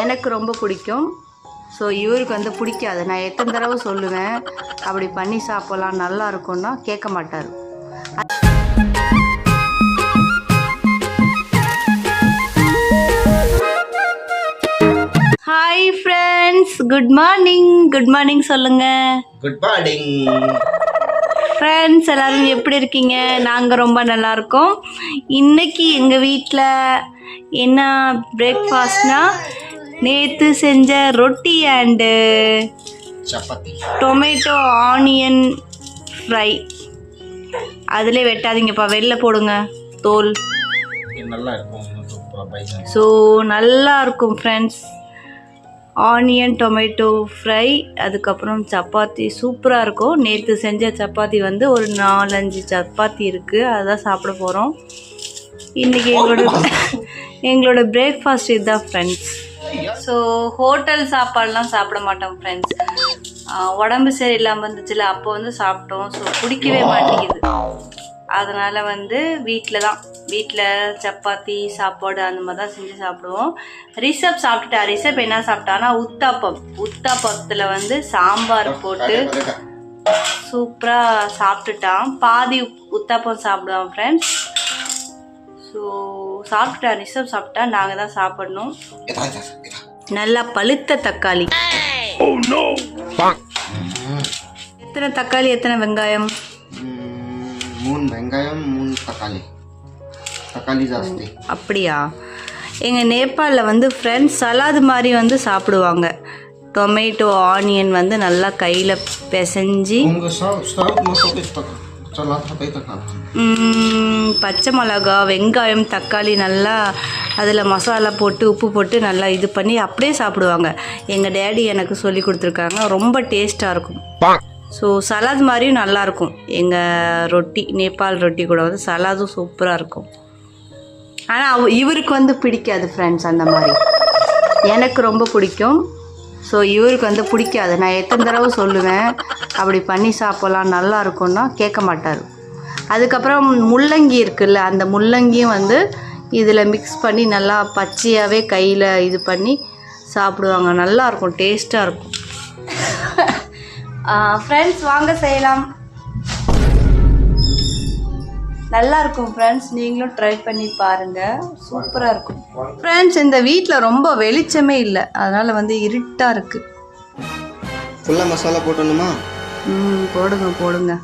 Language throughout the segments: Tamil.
எனக்கு ரொம்ப பிடிக்கும். ஸோ இவருக்கு வந்து பிடிக்காது. நான் எத்தனை தடவை சொல்லுவேன் அப்படி பண்ணி சாப்பிட்லாம் நல்லா இருக்கும்னா கேட்க மாட்டார். Hi friends good morning good morning சொல்லுங்கள் குட் மார்னிங் ஃப்ரெண்ட்ஸ் எல்லாரும் எப்படி இருக்கீங்க? நாங்கள் ரொம்ப நல்லா இருக்கோம். இன்னைக்கு எங்கள் வீட்டில் என்ன பிரேக்ஃபாஸ்ட்னா நேற்று செஞ்ச ரொட்டி and chapati. Tomato onion fry. அதிலே வெட்டாதீங்கப்பா வெளில போடுங்க தோல். நல்லா இருக்கும் ஸோ நல்லா இருக்கும் ஃப்ரெண்ட்ஸ் ஆனியன் டொமேட்டோ ஃப்ரை அதுக்கப்புறம் சப்பாத்தி சூப்பராக இருக்கும். நேற்று செஞ்ச சப்பாத்தி வந்து ஒரு நாலஞ்சு சப்பாத்தி இருக்குது அதான் சாப்பிட போகிறோம் இன்றைக்கி எங்களோட எங்களோட பிரேக்ஃபாஸ்ட் இதுதான் ஃப்ரெண்ட்ஸ் ஸோ ஹோட்டல் சாப்பாடுலாம் சாப்பிட மாட்டோம் ஃப்ரெண்ட்ஸ் உடம்பு சரியில்லாமல் இருந்துச்சுல அப்போ வந்து சாப்பிட்டோம். ஸோ பிடிக்கவே மாட்டேங்குது. அதனால் வந்து வீட்டில் தான். வீட்டில் சப்பாத்தி சாப்பாடு அந்த மாதிரி தான் செஞ்சு சாப்பிடுவோம். ரிஷப் சாப்பிட்டுட்டா ரிஷப் என்ன சாப்பிட்டானா உத்தாப்பம். உத்தாப்பத்தில் வந்து சாம்பார் போட்டு சூப்பராக சாப்பிட்டுட்டான். பாதி உத்தாப்பம் சாப்பிடுவான் ஃப்ரெண்ட்ஸ் ஸோ சாப்பிட்டுட்டா ரிஷப் சாப்பிட்டா நாங்கள் தான் சாப்பிடணும். நல்லா பழுத்த தக்காளி. எத்தனை தக்காளி எத்தனை வெங்காயம்? மூணு வெங்காயம் மூணு தக்காளி. தக்காளி ஜாஸ்தி. அப்படியா? எங்கள் நேபாளில் வந்து ஃப்ரெண்ட்ஸ் சலாது மாதிரி வந்து சாப்பிடுவாங்க. டொமேட்டோ ஆனியன் வந்து நல்லா கையில் பிசைஞ்சு பச்சை மிளகா வெங்காயம் தக்காளி நல்லா அதில் மசாலா போட்டு உப்பு போட்டு நல்லா இது பண்ணி அப்படியே சாப்பிடுவாங்க. எங்கள் டேடி எனக்கு சொல்லி கொடுத்துருக்காங்க ரொம்ப டேஸ்ட்டாக இருக்கும். ஸோ சலாத் மாதிரியும் நல்லாயிருக்கும் எங்கள் ரொட்டி நேபாள் ரொட்டி கூட வந்து சலாதும் சூப்பராக இருக்கும். ஆனால் இவருக்கு வந்து பிடிக்காது ஃப்ரெண்ட்ஸ் அந்த மாதிரி. எனக்கு ரொம்ப பிடிக்கும். ஸோ இவருக்கு வந்து பிடிக்காது. நான் எத்தனை தடவை சொல்லுவேன் அப்படி பண்ணி சாப்பிட்லாம் நல்லா இருக்கும்னா கேட்க மாட்டார். அதுக்கப்புறம் முள்ளங்கி இருக்குல்ல அந்த முள்ளங்கியும் வந்து இதில் மிக்ஸ் பண்ணி நல்லா பச்சையாகவே கையில் இது பண்ணி சாப்பிடுவாங்க. நல்லாயிருக்கும் டேஸ்ட்டாக இருக்கும். ஃப்ரெண்ட்ஸ் வாங்க செய்யலாம். நல்லா இருக்கும் ஃப்ரெண்ட்ஸ் நீங்களும் ட்ரை பண்ணி பாருங்கள் சூப்பராக இருக்கும். ஃப்ரெண்ட்ஸ் இந்த வீட்டில் ரொம்ப வெளிச்சமே இல்லை. அதனால் வந்து இருட்டாக இருக்குது ஃபுல்லாக மசாலா போட்டணுமா ம் போடுங்க போடுங்க.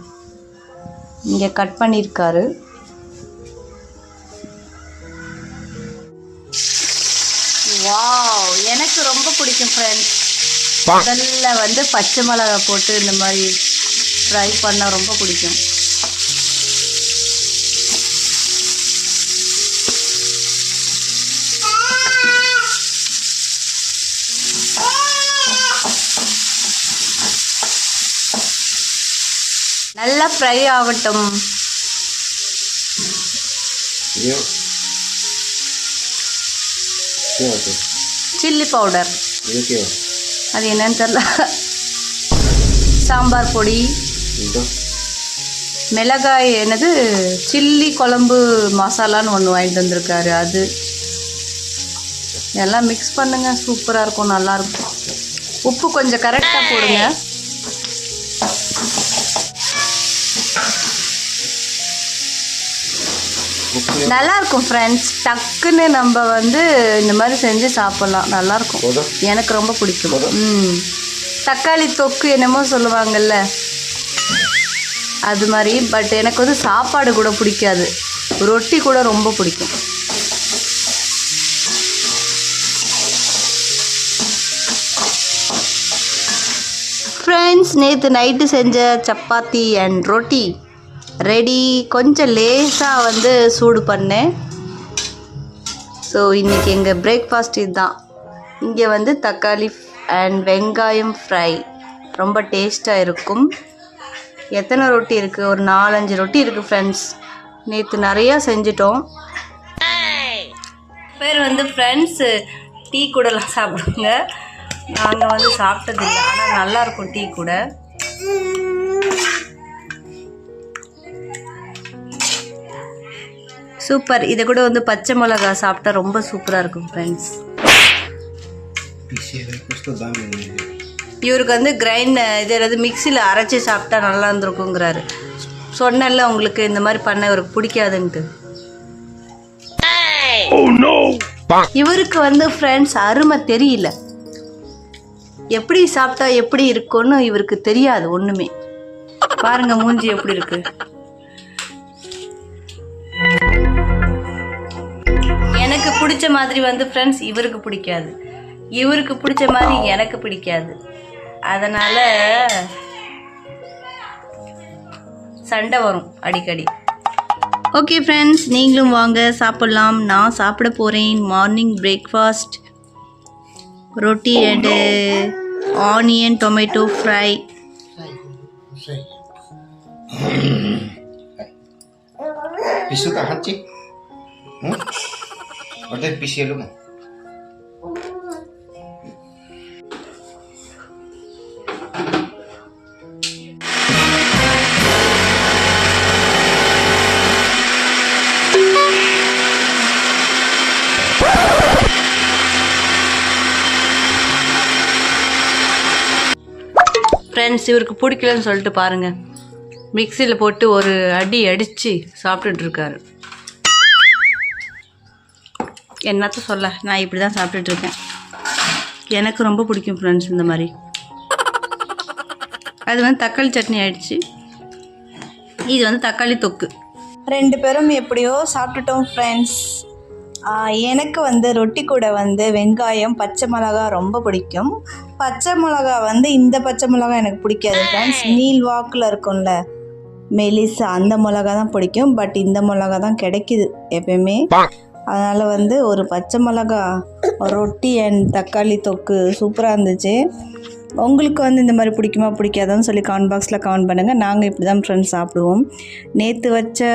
இங்கே கட் பண்ணியிருக்காரு வாவ் எனக்கு ரொம்ப பிடிக்கும் ஃப்ரெண்ட்ஸ் முதல்ல வந்து பச்சை மிளகா போட்டு இந்த மாதிரி ஃப்ரை பண்ணால் ரொம்ப பிடிக்கும். நல்லா ஃப்ரை ஆகட்டும். சில்லி பவுடர் அது என்னன்னு தெரியல. சாம்பார் பொடி. மிளகாய் என்னது சில்லி குழம்பு மசாலான்னு ஒன்று வாங்கிட்டு வந்திருக்காரு அது. எல்லாம் மிக்ஸ் பண்ணுங்க. சூப்பராக இருக்கும் நல்லாயிருக்கும் உப்பு கொஞ்சம் கரெக்டாக போடுங்க. உப்பு நல்லா இருக்கும் ஃப்ரெண்ட்ஸ் டக்குன்னு நம்ம வந்து இந்த மாதிரி செஞ்சு சாப்பிட்லாம். நல்லாயிருக்கும். எனக்கு ரொம்ப பிடிக்கும். ம். தக்காளி தொக்கு என்னமோ சொல்லுவாங்கல்ல. அது மாதிரி. பட் எனக்கு வந்து சாப்பாடு கூட பிடிக்காது. ரொட்டி கூட ரொம்ப பிடிக்கும். ஃப்ரெண்ட்ஸ் நேற்று நைட்டு செஞ்ச சப்பாத்தி அண்ட் ரொட்டி. ரெடி. கொஞ்சம் லேசாக வந்து சூடு பண்ணேன் ஸோ இன்றைக்கி எங்கள் பிரேக்ஃபாஸ்ட் இதுதான். இங்கே வந்து தக்காளி அண்ட் வெங்காயம் ஃப்ரை ரொம்ப டேஸ்ட்டாக இருக்கும். எத்தனை ரொட்டி இருக்குது ஒரு நாலஞ்சு ரொட்டி இருக்குது ஃப்ரெண்ட்ஸ் நேற்று நிறையா செஞ்சிட்டோம். பேர் வந்து ஃப்ரெண்ட்ஸு டீ கூடலாம் சாப்பிடுங்க. நாங்கள் வந்து சாப்பிட்டதில்லை. ஆனால் நல்லாயிருக்கும் டீ கூட. சூப்பர். இதை கூட வந்து பச்சை மிளகா சாப்பிட்டா ரொம்ப சூப்பராக இருக்கும் ஃப்ரெண்ட்ஸ் இவருக்கு வந்து கிரைண்ட் இது ஏதாவது மிக்சியில் அரைச்சி சாப்பிட்டா நல்லா இருந்திருக்குங்கிறாரு. சொன்னேன்ல உங்களுக்கு இந்த மாதிரி பண்ண இவருக்கு பிடிக்காதுன்ட்டு. இவருக்கு வந்து ஃப்ரெண்ட்ஸ் அருமை தெரியல. எப்படி சாப்பிட்டா எப்படி இருக்கும்னு இவருக்கு தெரியாது ஒண்ணுமே. பாருங்க மூஞ்சி எப்படி இருக்கு. எனக்கு பிடிச்ச மாதிரி வந்து ஃப்ரெண்ட்ஸ் இவருக்கு பிடிக்காது இவருக்கு பிடிச்ச மாதிரி எனக்கு பிடிக்காது அதனால சண்டை வரும் அடிக்கடி ஓகே ஃப்ரெண்ட்ஸ் நீங்களும் வாங்க சாப்பிட்லாம் நான் சாப்பிட போகிறேன் மார்னிங் பிரேக்ஃபாஸ்ட் ரொட்டி and onion tomato fry? Hmm? Order piselo mo. Friends இவருக்கு பிடிக்கலன்னு சொல்லிட்டு பாருங்கள் மிக்சியில் போட்டு ஒரு அடி அடித்து சாப்பிட்டுட்டு இருக்காரு என்னத்த சொல்ல? நான் இப்படி தான் சாப்பிட்டுட்டு இருக்கேன். எனக்கு ரொம்ப பிடிக்கும் ஃப்ரெண்ட்ஸ் இந்த மாதிரி. அது வந்து தக்காளி சட்னி ஆயிடுச்சு. இது வந்து தக்காளி தொக்கு. ரெண்டு பேரும் எப்படியோ சாப்பிட்டுட்டோம் ஃப்ரெண்ட்ஸ் எனக்கு வந்து ரொட்டி கூட வந்து வெங்காயம் பச்சை மிளகா ரொம்ப பிடிக்கும். பச்சை மிளகா வந்து இந்த பச்சை மிளகா எனக்கு பிடிக்காது ஃப்ரெண்ட்ஸ் நீல் வாக்கில் இருக்கும்ல. மெலிசா அந்த மிளகா தான் பிடிக்கும். பட் இந்த மிளகா தான் கிடைக்குது எப்பயுமே. அதனால் வந்து ஒரு பச்சை மிளகா ரொட்டி அண்ட் தக்காளி தொக்கு சூப்பராக இருந்துச்சு. உங்களுக்கு வந்து இந்த மாதிரி பிடிக்குமா பிடிக்காதான்னு சொல்லி கமெண்ட் பாக்ஸில் கமெண்ட் பண்ணுங்கள் நாங்கள் இப்படி தான் ஃப்ரெண்ட்ஸ் சாப்பிடுவோம். நேற்று வச்ச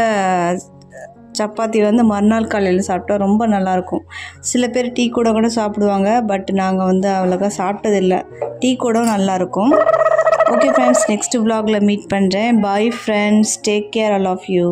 சப்பாத்தி வந்து மறுநாள் காலையில் சாப்பிட்டா ரொம்ப நல்லாயிருக்கும். சில பேர் டீ கூட கூட சாப்பிடுவாங்க பட் நாங்கள் வந்து அவ்வளோக்கா சாப்பிட்டதில்லை. டீ கூட நல்லாயிருக்கும். ஓகே ஃப்ரெண்ட்ஸ் நெக்ஸ்ட் vlogல மீட் பண்ணுறேன் bye friends take care all of you